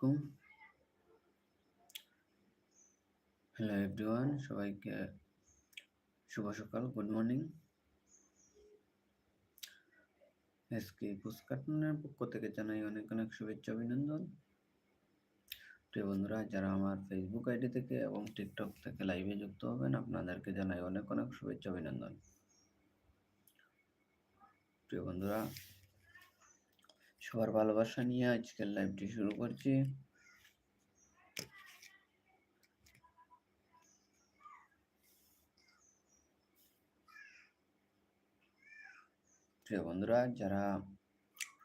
আলাইকুম। Hello everyone সবাইকে শুভ সকাল গুড মর্নিং এসকে পুস্কাটনের পক্ষ থেকে জানাই অনেক অনেক শুভেচ্ছা, অভিনন্দন। প্রিয় বন্ধুরা, যারা আমার ফেসবুক আইডি থেকে এবং টিকটক থেকে লাইভে যুক্ত হবেন, আপনাদেরকে জানাই অনেক অনেক শুভেচ্ছা, অভিনন্দন। প্রিয় বন্ধুরা সবার ভালোবাসা নিয়ে আজকের লাইভটি শুরু করছি। প্রিয় বন্ধুরা, যারা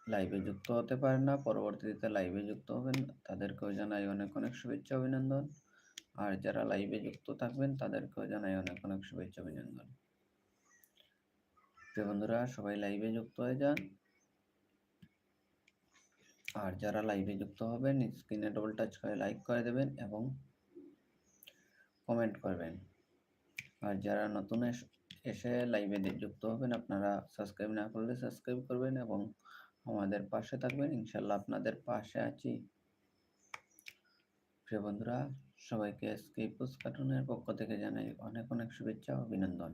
লাইভে যুক্ত হতে পারেন না, পরবর্তীতে লাইভে যুক্ত হবেন, তাদেরকেও জানাই অনেক অনেক শুভেচ্ছা, অভিনন্দন। আর যারা লাইভে যুক্ত থাকবেন, তাদেরকেও জানাই অনেক অনেক শুভেচ্ছা, অভিনন্দন। প্রিয় বন্ধুরা, সবাই লাইভে যুক্ত হয়ে যান। আর যারা লাইভে যুক্ত হবেন স্ক্রিনে ডবল টাচ করে লাইক করে দেবেন এবং কমেন্ট করবেন। আর যারা নতুন এসে লাইভে যুক্ত হবেন, আপনারা সাবস্ক্রাইব না করলে সাবস্ক্রাইব করবেন এবং আমাদের পাশে থাকবেন। ইনশাল্লাহ আপনাদের পাশে আছি। প্রিয় বন্ধুরা, সবাইকে স্কেপোস কার্টুনের পক্ষ থেকে জানাই অনেক অনেক শুভেচ্ছা অভিনন্দন।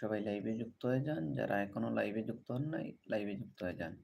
সবাই লাইভে যুক্ত হয়ে যান। যারা এখনও লাইভে যুক্ত হন নাই লাইভে যুক্ত হয়ে যান।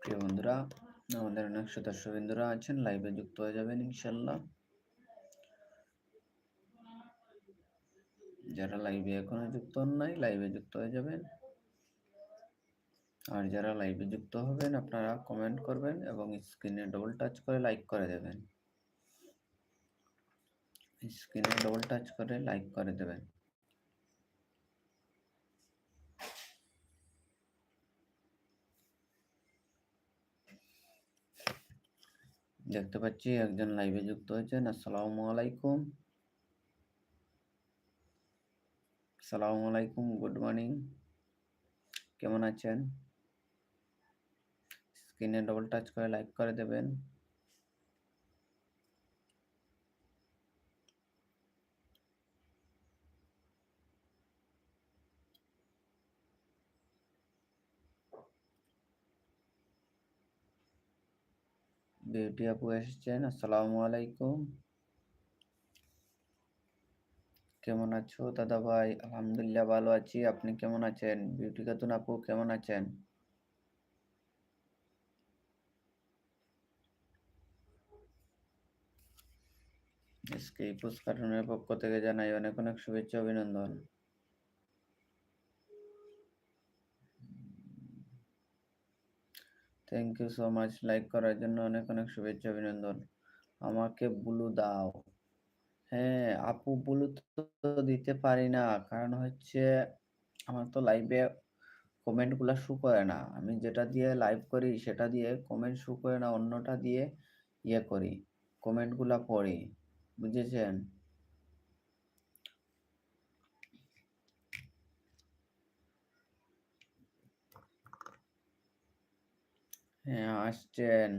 প্রিয় বন্ধুরা, আমাদের অনেক সদস্য বিন্দুরা আছেন লাইভে যুক্ত হয়ে যাবেন ইনশাল্লাহ যারা লাইভে এখনও যুক্ত নাই লাইভে যুক্ত হয়ে যাবেন। আর যারা লাইভে যুক্ত হবেন, আপনারা কমেন্ট করবেন এবং স্ক্রিনে ডবল টাচ করে লাইক করে দেবেন। স্ক্রিনে ডবল টাচ করে লাইক করে দেবেন। দেখতে পাচ্ছি একজন লাইভে যুক্ত হয়েছেন। আসসালামু আলাইকুম। আসসালামু আলাইকুম গুড মর্নিং কেমন আছেন? স্ক্রিনে ডবল টাচ করে লাইক করে দেবেন। বিউটি আপু এসেছেন, আসসালামু আলাইকুম। কেমন আছো দাদা ভাই? আলহামদুলিল্লাহ ভালো আছি, আপনি কেমন আছেন? বিউটি খাতুন আপু কেমন আছেন? এসকে কার্টুনের পক্ষ থেকে জানাই অনেক অনেক শুভেচ্ছা, অভিনন্দন। Thank you so much like করার জন্য অনেক অনেক শুভেচ্ছা, অভিনন্দন। আমাকে ব্লু দাও। হ্যাঁ আপু ব্লু তো দিতে পারি না। কারণ হচ্ছে আমার তো লাইভে কমেন্টগুলো শু করে না। আমি যেটা দিয়ে লাইভ করি, সেটা দিয়ে কমেন্ট শু করে না, অন্যটা দিয়ে ইয়ে করি। কমেন্টগুলো পড়ি। বুঝেছেন? হ্যাঁ আসছেন।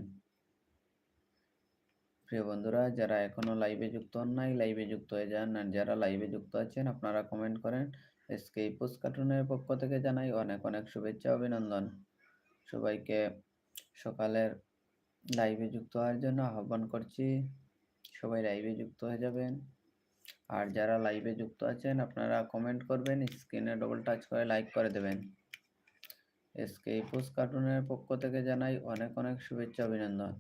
প্রিয় বন্ধুরা, যারা এখনও লাইভে যুক্ত হন নাই লাইভে যুক্ত হয়ে যান। আর যারা লাইভে যুক্ত আছেন, আপনারা কমেন্ট করেন। এসকে ইপোস কার্টুনের পক্ষ থেকে জানাই অনেক অনেক শুভেচ্ছা, অভিনন্দন। সবাইকে সকালের লাইভে যুক্ত হওয়ার জন্য আহ্বান করছি, সবাই লাইভে যুক্ত হয়ে যাবেন। আর যারা লাইভে যুক্ত আছেন, আপনারা কমেন্ট করবেন স্ক্রিনে ডবল টাচ করে লাইক করে দেবেন। এসকে কার্টুনের পক্ষ থেকে জানাই অনেক অনেক শুভেচ্ছা অভিনন্দন।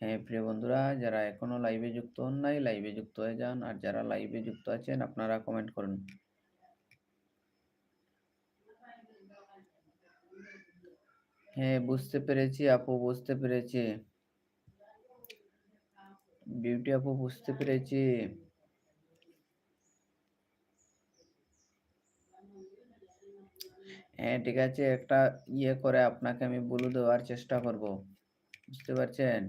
হ্যাঁ প্রিয় বন্ধুরা, যারা এখনও লাইভে যুক্ত হন নাই লাইভে যুক্ত হয়ে যান, আর যারা লাইভে যুক্ত আছেন, আপনারা কমেন্ট করুন। হ্যাঁ বুঝতে পেরেছি আপু, বুঝতে পেরেছি। বিউটি আপু, বুঝতে পেরেছি। হ্যাঁ ঠিক আছে। একটা ইয়ে করে আপনাকে আমি বলে দেওয়ার চেষ্টা করব। বুঝতে পারছেন?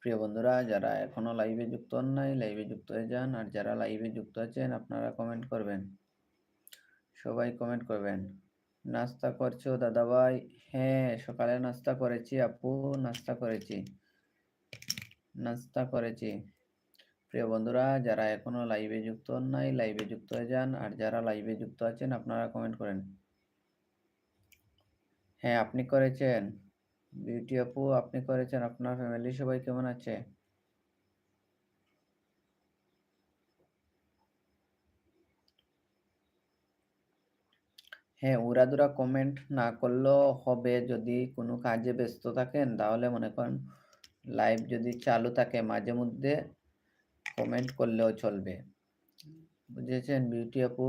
প্রিয় বন্ধুরা, যারা এখনও লাইভে যুক্ত হন নাই লাইভে যুক্ত হয়ে যান। আর যারা লাইভে যুক্ত আছেন, আপনারা কমেন্ট করবেন। সবাই কমেন্ট করবেন। নাস্তা করছ দাদা ভাই হ্যাঁ সকালে নাস্তা করেছি, আপু। নাস্তা করেছি। নাস্তা করেছি। প্রিয় বন্ধুরা, যারা এখনও লাইভে যুক্ত নাই লাইভে যুক্ত হয়ে যান। আর যারা লাইভে যুক্ত আছেন, আপনারা কমেন্ট করেন। হ্যাঁ আপনি করেছেন। বিউটি আপু, আপনি করেছেন। আপনার ফ্যামিলি সবাই কেমন আছে? হ্যাঁ উড়াদুরা কমেন্ট না করলেও হবে। যদি কোনো কাজে ব্যস্ত থাকেন, তাহলে মনে করেন লাইভ যদি চালু থাকে মাঝে মধ্যে কমেন্ট করলেও চলবে। বুঝেছেন বিউটি আপু?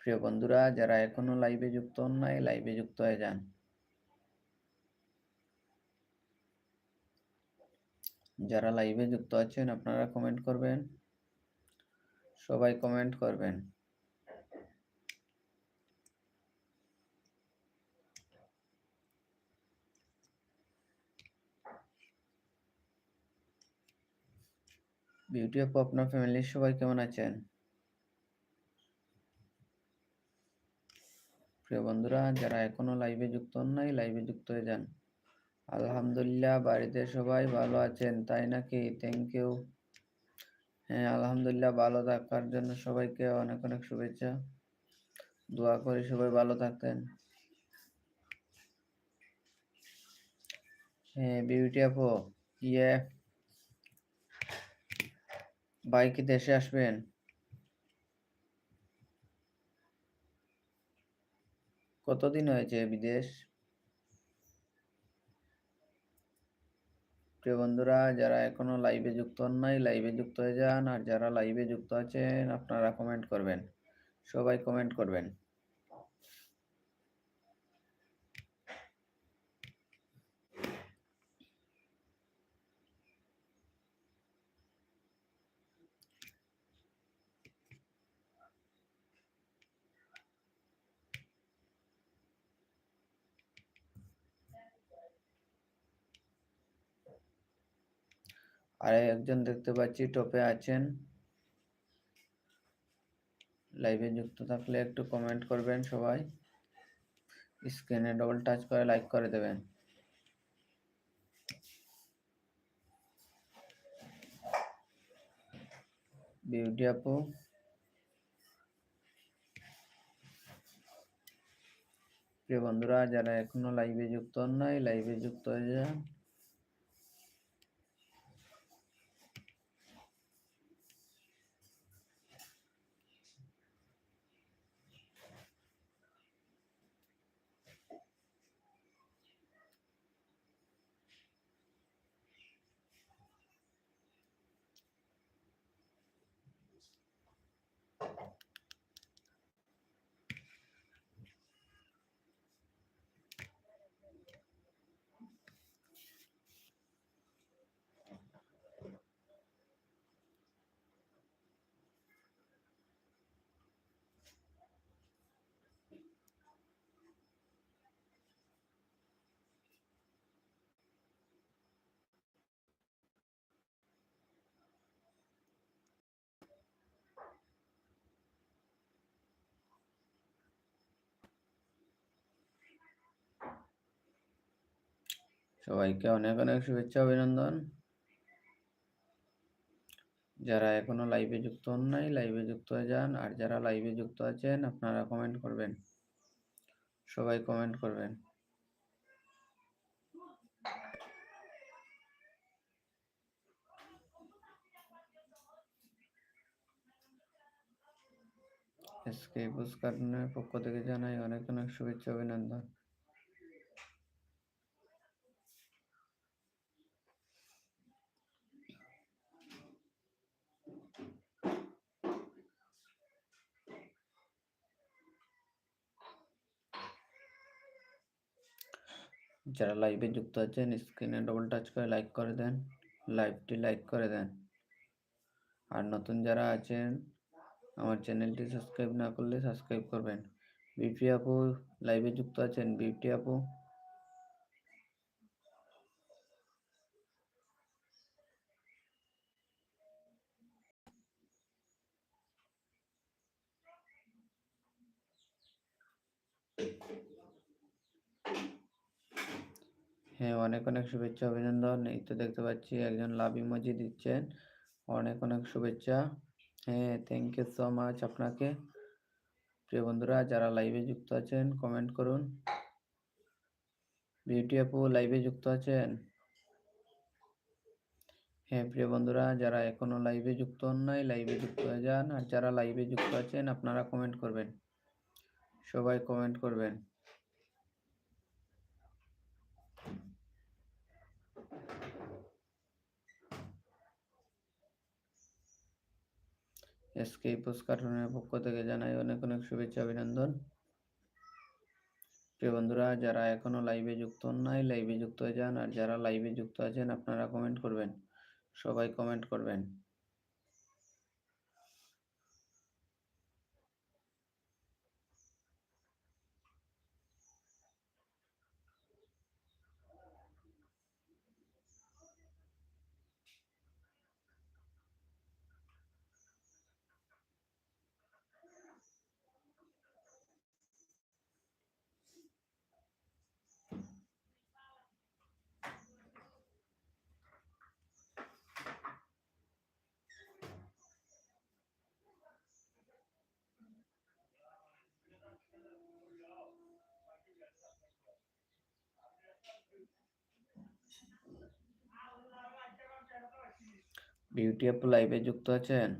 প্রিয় বন্ধুরা, যারা এখনও লাইভে যুক্ত হন নাই লাইভে যুক্ত হয়ে যান। যারা লাইভে যুক্ত আছেন, আপনারা কমেন্ট করবেন। সবাই কমেন্ট করবেন। বিউটি আপু আপনার ফ্যামিলির সবাই কেমন আছেন? প্রিয় বন্ধুরা, যারা এখনও লাইভে যুক্ত হন নাই লাইভে যুক্ত হয়ে যান। আলহামদুলিল্লাহ, বাড়িতে সবাই ভালো আছেন, তাই নাকি? থ্যাংক ইউ হ্যাঁ আলহামদুলিল্লাহ, ভালো থাকার জন্য সবাইকে অনেক অনেক শুভেচ্ছা। দোয়া করি সবাই ভালো থাকতেন। হ্যাঁ বিউটি আপু ইয়ে ভাই কি দেশে আসবেন? কতদিন হয়েছে বিদেশ? প্রিয় বন্ধুরা, যারা এখনও লাইভে যুক্ত হন নাই লাইভে যুক্ত হয়ে যান। আর যারা লাইভে যুক্ত আছেন, আপনারা কমেন্ট করবেন। সবাই কমেন্ট করবেন। আর একজন দেখতে পাচ্ছি, টপে আছেন। লাইভে যুক্ত থাকলে একটু কমেন্ট করবেন সবাই। স্ক্রিনে ডবল টাচ করে লাইক করে দেবেন। বিউটি আপু। প্রিয় বন্ধুরা, যারা এখনও লাইভে যুক্ত নাই লাইভে যুক্ত হয়ে যান। সবাইকে অনেক অনেক শুভেচ্ছা, অভিনন্দন। যারা এখনও লাইভে যুক্ত হন নাই লাইভে যুক্ত হয়ে যান। আর যারা লাইভে যুক্ত আছেন, আপনারা কমেন্ট করবেন। সবাই কমেন্ট করবেন। এসকে পুরস্কারের পক্ষ থেকে জানাই অনেক অনেক শুভেচ্ছা, অভিনন্দন। যারা লাইভে যুক্ত আছেন স্ক্রিনে ডবল টাচ করে লাইক করে দেন লাইভটি লাইক করে দেন। আর নতুন যারা আছেন, আমার চ্যানেলটি সাবস্ক্রাইব না করলে সাবস্ক্রাইব করবেন। বিপি আপু লাইভে যুক্ত আছেন বিপি আপু হ্যাঁ অনেক অনেক শুভেচ্ছা, অভিনন্দন। এই তো দেখতে পাচ্ছি একজন লাভ ইমোজি দিচ্ছেন। অনেক অনেক শুভেচ্ছা। হ্যাঁ থ্যাংক ইউ সো মাচ আপনাকে। প্রিয় বন্ধুরা, যারা লাইভে যুক্ত আছেন কমেন্ট করুন। বিউটি আপু লাইভে যুক্ত আছেন? হ্যাঁ প্রিয় বন্ধুরা, যারা এখনও লাইভে যুক্ত হন নাই লাইভে যুক্ত হয়ে যান। আর যারা লাইভে যুক্ত আছেন, আপনারা কমেন্ট করবেন। সবাই কমেন্ট করবেন। এসকে পোস্ট কার্টুনের পক্ষ থেকে জানাই অনেক অনেক শুভেচ্ছা, অভিনন্দন। প্রিয় বন্ধুরা, যারা এখনও লাইভে যুক্ত নাই লাইভে যুক্ত হয়ে যান, আর যারা লাইভে যুক্ত আছেন, আপনারা কমেন্ট করবেন। সবাই কমেন্ট করবেন। বিউটি আপু লাইভে যুক্ত আছেন?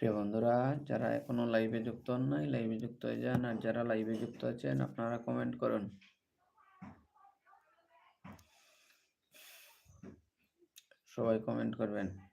প্রিয় বন্ধুরা, যারা এখনও লাইভে যুক্ত হন নাই লাইভে যুক্ত হয়ে যান আর যারা লাইভে যুক্ত আছেন, আপনারা কমেন্ট করুন। সবাই কমেন্ট করবেন।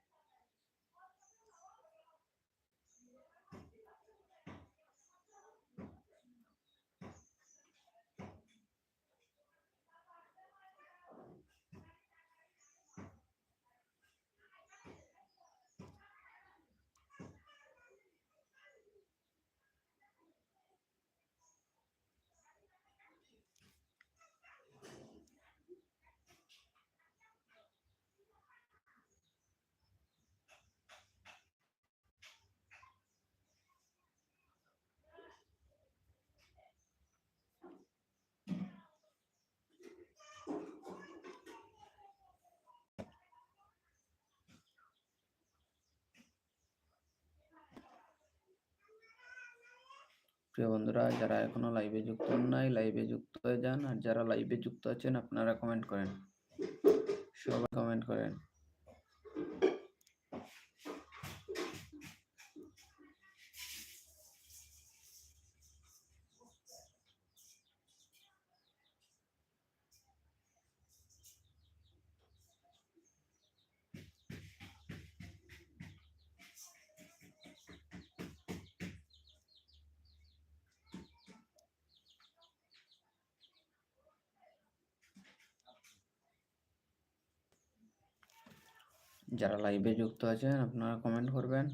প্রিয় বন্ধুরা, যারা এখনও লাইভে যুক্ত হন নাই লাইভে যুক্ত হয়ে যান। আর যারা লাইভে যুক্ত আছেন, আপনারা কমেন্ট করেন। সবাই কমেন্ট করেন। যারা লাইভে যুক্ত আছেন আপনারা কমেন্ট করবেন।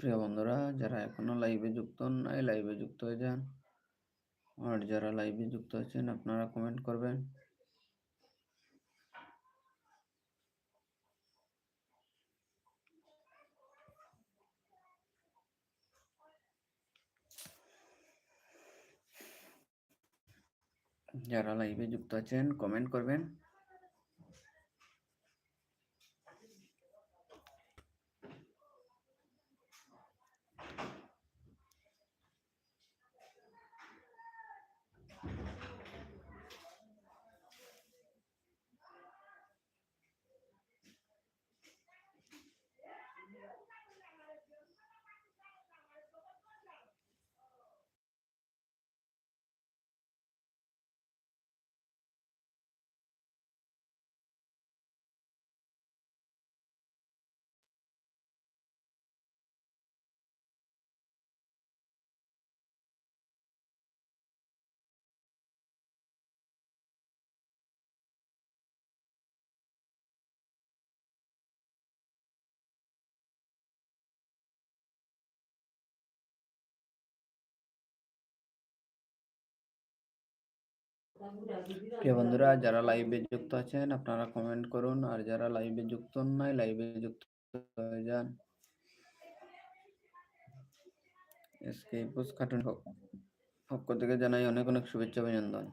প্রিয় বন্ধুরা, যারা এখনও লাইভে যুক্ত নাই লাইভে যুক্ত হয়ে যান। আর যারা লাইভে যুক্ত আছেন আপনারা কমেন্ট করবেন। যারা লাইভে যুক্ত আছেন কমেন্ট করবেন। প্রিয় বন্ধুরা, যারা লাইভে যুক্ত আছেন, আপনারা কমেন্ট করুন। আর যারা লাইভে যুক্ত নাই লাইভে যুক্ত হয়ে যান। এসকে পোস্ট কার্টুন পক্ষ থেকে জানাই অনেক অনেক শুভেচ্ছা, অভিনন্দন।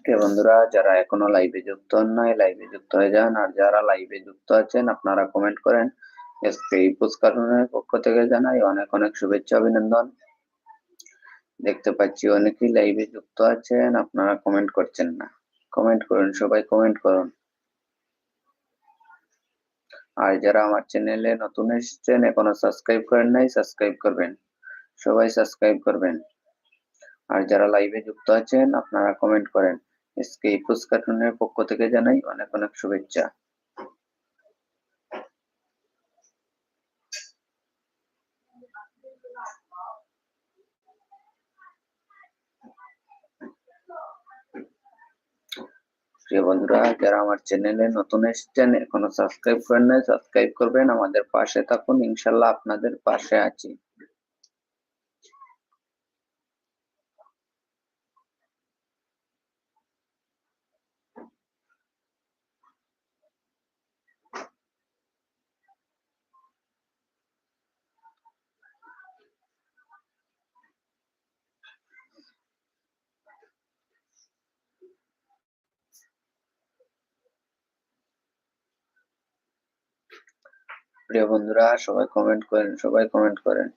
ওকে বন্ধুরা যারা এখনও লাইভে যুক্ত হন নাই লাইভে যুক্ত হয়ে যান। আর যারা লাইভে যুক্ত আছেন, আপনারা কমেন্ট করেন। এসকে ইপুস কার্টুনের পক্ষ থেকে জানাই অনেক অনেক শুভেচ্ছা, অভিনন্দন। দেখতে পাচ্ছি অনেকেই লাইভে যুক্ত আছেন, আপনারা কমেন্ট করছেন না। কমেন্ট করুন, সবাই কমেন্ট করুন। আর যারা আমার চ্যানেলে নতুন এসেছেন, এখনও সাবস্ক্রাইব করেন নাই সাবস্ক্রাইব করবেন। সবাই সাবস্ক্রাইব করবেন। আর যারা লাইভে যুক্ত আছেন, আপনারা কমেন্ট করেন। এসকে পুস্কাটুনের পক্ষ থেকে জানাই অনেক অনেক শুভেচ্ছা। প্রিয় বন্ধুরা, যারা আমার চ্যানেলে নতুন এসছেন, এখনও সাবস্ক্রাইব করেন নাই সাবস্ক্রাইব করবেন। আমাদের পাশে থাকুন ইনশাল্লাহ আপনাদের পাশে আছি। প্রিয় বন্ধুরা সবাই কমেন্ট করেন সবাই কমেন্ট করেন।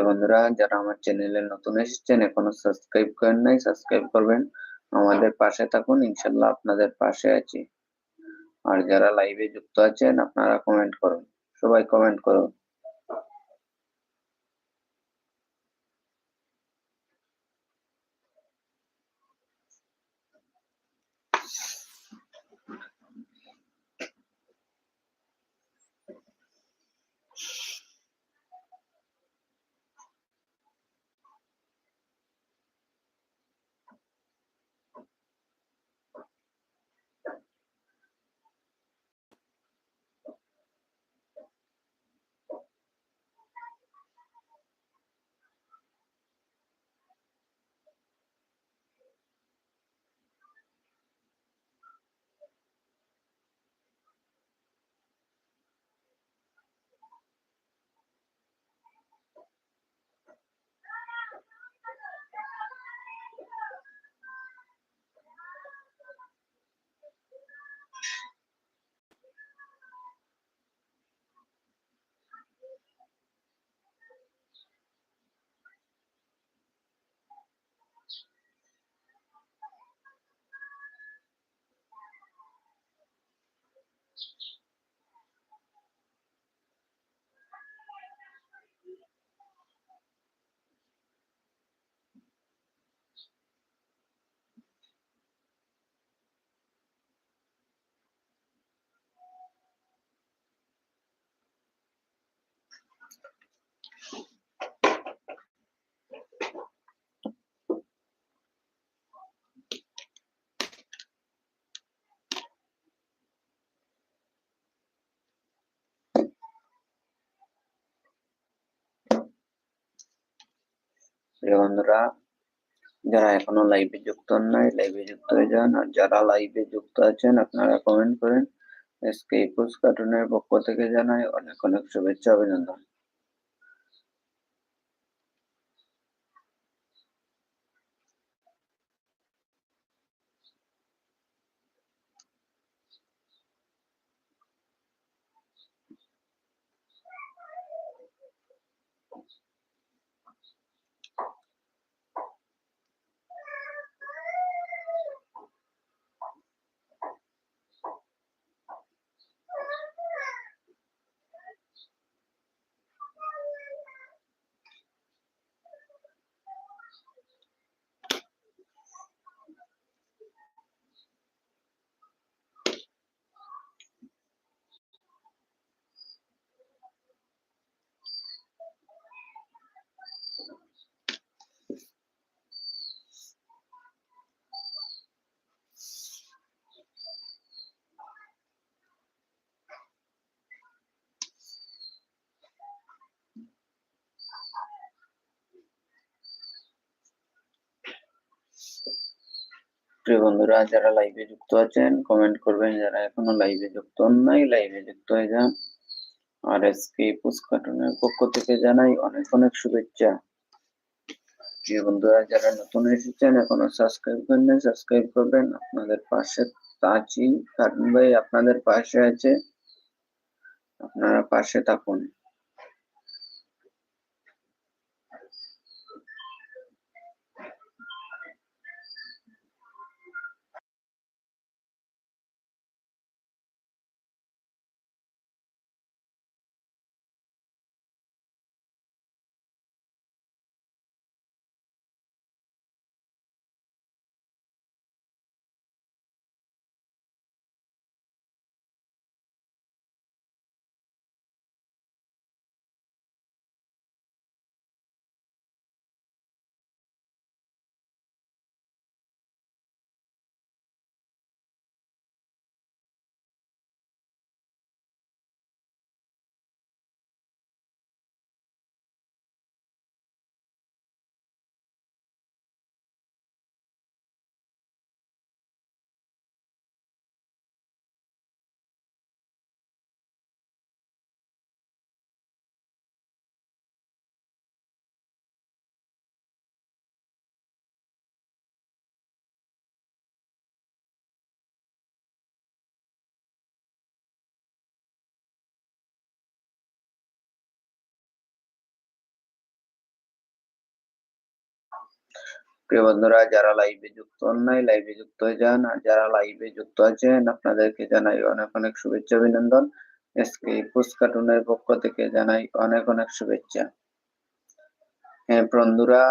প্রিয় বন্ধুরা, যারা আমার চ্যানেলে নতুন এসেছেন, এখনও সাবস্ক্রাইব করেন নাই সাবস্ক্রাইব করবেন। আমাদের পাশে থাকুন, ইনশাল্লাহ আপনাদের পাশে আছি। আর যারা লাইভে যুক্ত আছেন, আপনারা কমেন্ট করুন। সবাই কমেন্ট করুন। বন্ধুরা, যারা এখনও লাইভে যুক্ত নাই লাইভে যুক্ত হয়ে যান, আর যারা লাইভে যুক্ত আছেন, আপনারা কমেন্ট করেন। এসকে ইকুস কার্টুনের পক্ষ থেকে জানাই অনেক অনেক শুভেচ্ছা, অভিনন্দন। প্রিয় বন্ধুরা, যারা লাইভে যুক্ত আছেন কমেন্ট করবেন যারা এখনও লাইভে যুক্ত নাই লাইভে যুক্ত হয়ে যান। আর এসকে কার্টুনের পক্ষ থেকে জানাই অনেক অনেক শুভেচ্ছা। প্রিয় বন্ধুরা, যারা নতুন এসেছেন, এখনও সাবস্ক্রাইব করেন সাবস্ক্রাইব করবেন। আপনাদের পাশে আছি কার্টুন ভাই আপনাদের পাশে আছে। আপনারা পাশে থাকুন। প্রিয় বন্ধুরা, যারা লাইভে যুক্ত নাই লাইভে যুক্ত হয়ে যান। আর যারা লাইভে যুক্ত আছেন, আপনাদেরকে জানাই অনেক অনেক শুভেচ্ছা, অভিনন্দন। এসকে পুস কার্টুনের পক্ষ থেকে জানাই অনেক অনেক শুভেচ্ছা। হ্যাঁ বন্ধুরা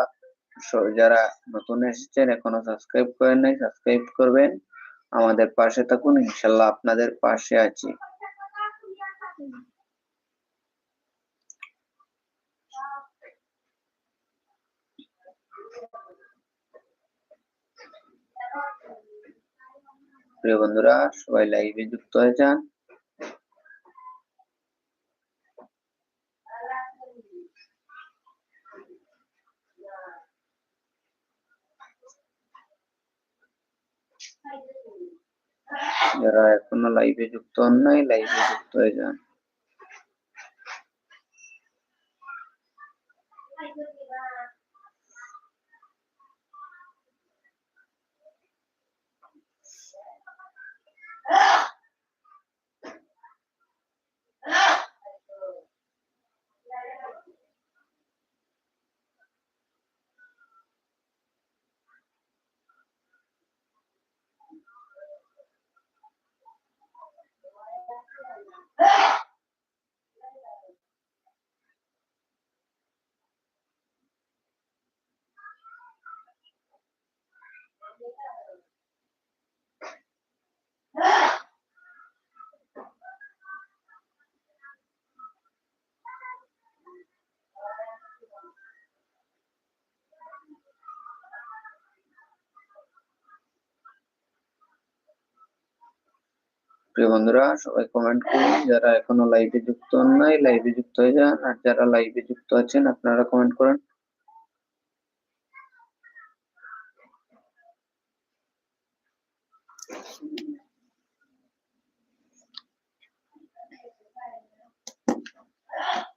যারা নতুন এসেছেন, এখনও সাবস্ক্রাইব করেন নাই সাবস্ক্রাইব করবেন। আমাদের পাশে থাকুন, ইনশাল্লাহ আপনাদের পাশে আছি। প্রিয় বন্ধুরা, সবাই লাইভে যুক্ত হয়ে যান। যারা এখনও লাইভে যুক্ত হন নাই লাইভে যুক্ত হয়ে যান। প্রিয় বন্ধুরা, সবাই কমেন্ট করুন যারা এখনও লাইভে যুক্ত হন নাই লাইভে যুক্ত হয়ে যান আর যারা লাইভে যুক্ত আছেন, আপনারা কমেন্ট করেন Yeah.